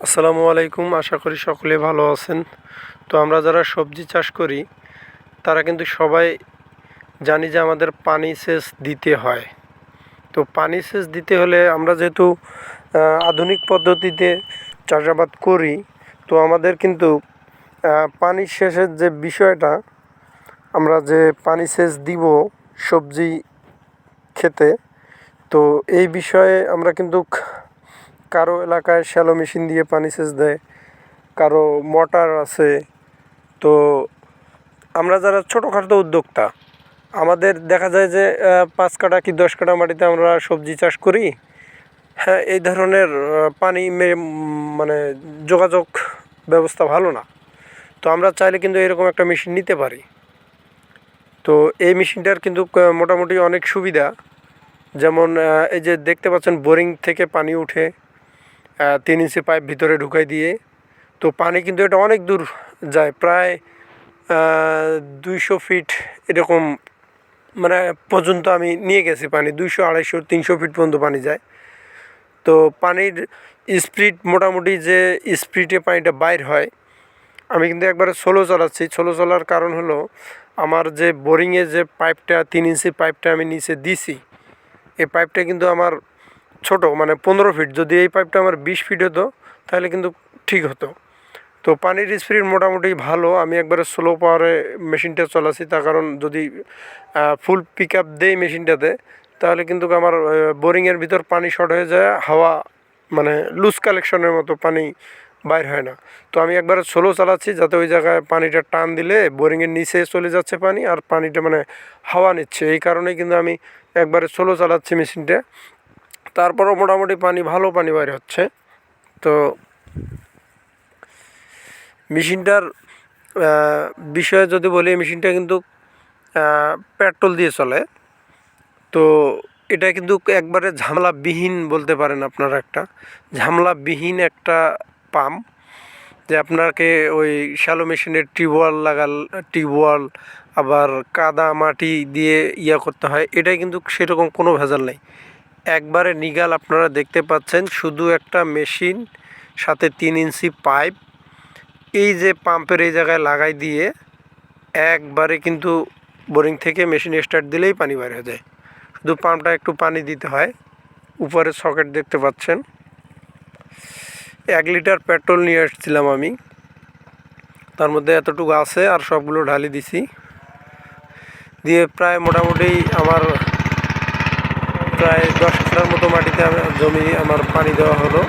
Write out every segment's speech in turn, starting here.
আসসালামু আলাইকুম, আশা করি সকলে ভালো আছেন। তো আমরা যারা সবজি চাষ করি, তারা কিন্তু সবাই জানি যে আমাদের পানি সেচ দিতে হয়। তো পানি সেচ দিতে হলে আমরা যেহেতু আধুনিক পদ্ধতিতে চাষাবাদ করি, তো আমাদের কিন্তু পানি সেচের যে বিষয়টা, আমরা যে পানি সেচ দিব সবজি খেতে, তো এই বিষয়ে আমরা কিন্তু কারও এলাকায় শ্যালো মেশিন দিয়ে পানি সেচ দেয়, কারও মোটর আছে। তো আমরা যারা ছোটোখাটো উদ্যোক্তা, আমাদের দেখা যায় যে পাঁচ কাঠা কি দশ কাঠা মাটিতে আমরা সবজি চাষ করি। হ্যাঁ এই ধরনের পানি মানে যোগাযোগ ব্যবস্থা ভালো না। তো আমরা চাইলে কিন্তু এরকম একটা মেশিন নিতে পারি। তো এই মেশিনটার কিন্তু মোটামুটি অনেক সুবিধা। যেমন এই যে দেখতে পাচ্ছেন বোরিং থেকে পানি উঠে। তিন ইঞ্চি পাইপ ভিতরে ঢুকাই দিয়ে, তো পানি কিন্তু এটা অনেক দূর যায়, প্রায় দুইশো ফিট এরকম মানে পর্যন্ত আমি নিয়ে গেছি পানি, দুইশো, আড়াইশো, তিনশো ফিট পর্যন্ত পানি যায়। তো পানির স্পিড মোটামুটি যে স্পিডে পানিটা বাইর হয়, আমি কিন্তু একবারে সোলো চালাচ্ছি সোলো চলার কারণ হলো, আমার যে বোরিংয়ে যে পাইপটা, তিন ইঞ্চি পাইপটা আমি নিচে দিছি, এই পাইপটা কিন্তু আমার ছোট মানে পনেরো ফিট যদি এই পাইপটা আমার বিশ ফিট হতো, তাহলে কিন্তু ঠিক হতো। তো পানির স্পিড মোটামুটি ভালো। আমি একবারে স্লো পাওয়ারে মেশিনটা চালাচ্ছি। তার কারণ যদি ফুল পিক আপ দেই মেশিনটাতে তাহলে কিন্তু আমার বোরিংয়ের ভিতর পানি শর্ট হয়ে যায়। হাওয়া মানে লুজ কালেকশনের মতো পানি বাইর হয় না। তো আমি একবারে স্লো চালাচ্ছি যাতে ওই জায়গায় পানিটা টান দিলে বোরিংয়ের নিচে চলে যাচ্ছে পানি আর পানিটা মানে হাওয়া নিচ্ছে। এই কারণেই কিন্তু আমি একবারে স্লো চালাচ্ছি মেশিনটা তারপরও মোটামুটি পানি, ভালো পানি বাইরে হচ্ছে। তো মেশিনটার বিষয়ে যদি বলি, মেশিনটা কিন্তু পেট্রোল দিয়ে চলে। তো এটা কিন্তু একবারে ঝামেলাবিহীন বলতে পারেন আপনারা একটা। ঝামেলাবিহীন একটা পাম্প, যে আপনাকে ওই শ্যালো মেশিনের টিউবওয়েল লাগাল, টিউবওয়েল, আবার কাদা মাটি দিয়ে ইয়া করতে হয়। এটাই কিন্তু সেরকম কোনো ভেজাল নেই। একবারে নিগাল আপনারা দেখতে পাচ্ছেন, শুধু একটা মেশিন, সাথে তিন ইঞ্চি পাইপ। এই যে পাম্পের এই জায়গায় লাগাই দিয়ে একবারে কিন্তু বোরিং থেকে মেশিন স্টার্ট দিলেই পানি বের হয়ে যায়। শুধু পাম্পটা একটু পানি দিতে হয়। উপরে সকেট দেখতে পাচ্ছেন। এক লিটার পেট্রোল নিয়ে এসেছিলাম আমি। তার মধ্যে এতটুকু আছে আর সবগুলো ঢালি দিছি। দিয়ে প্রায় মোটামুটি আমার প্রায় দশ কাঠার মতো মাটিতে জমি, আমার পানি দেওয়া হলো।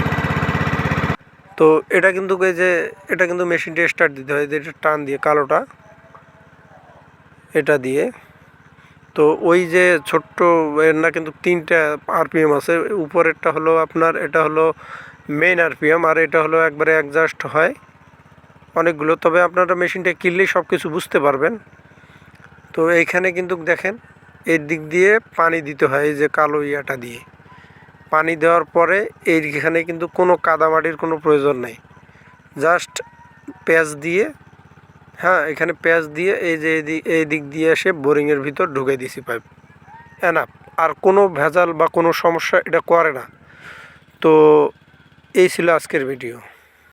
তো এটা কিন্তু এই যে, এটা কিন্তু মেশিনটা স্টার্ট দিতে হয়, যে এটা টান দিয়ে, কালোটা, এটা দিয়ে। তো ওই যে ছোট্ট এর না কিন্তু তিনটা আরপিএম আছে, উপরেরটা হলো আপনার, এটা হলো মেইন আরপিএম আর এটা হলো একবারে অ্যাডজাস্ট হয় অনেকগুলো। তবে আপনারা মেশিনটা কিনলেই সব কিছু বুঝতে পারবেন। তো এইখানে কিন্তু দেখেন এই দিক দিয়ে পানি দিতে হয়, এই যে কালো ইয়াটা দিয়ে। পানি দেওয়ার পরে এইখানে কিন্তু কোনো কাদামাটির কোনো প্রয়োজন নেই। জাস্ট প্যাচ দিয়ে হ্যাঁ এখানে প্যাচ দিয়ে এই যে এই দিক দিয়ে এসে বোরিংয়ের ভিতর ঢুকে দিছি পাইপ। এনাফ। আর কোনো ভেজাল বা কোনো সমস্যা এটা করে না। তো এই ছিল আজকের ভিডিও।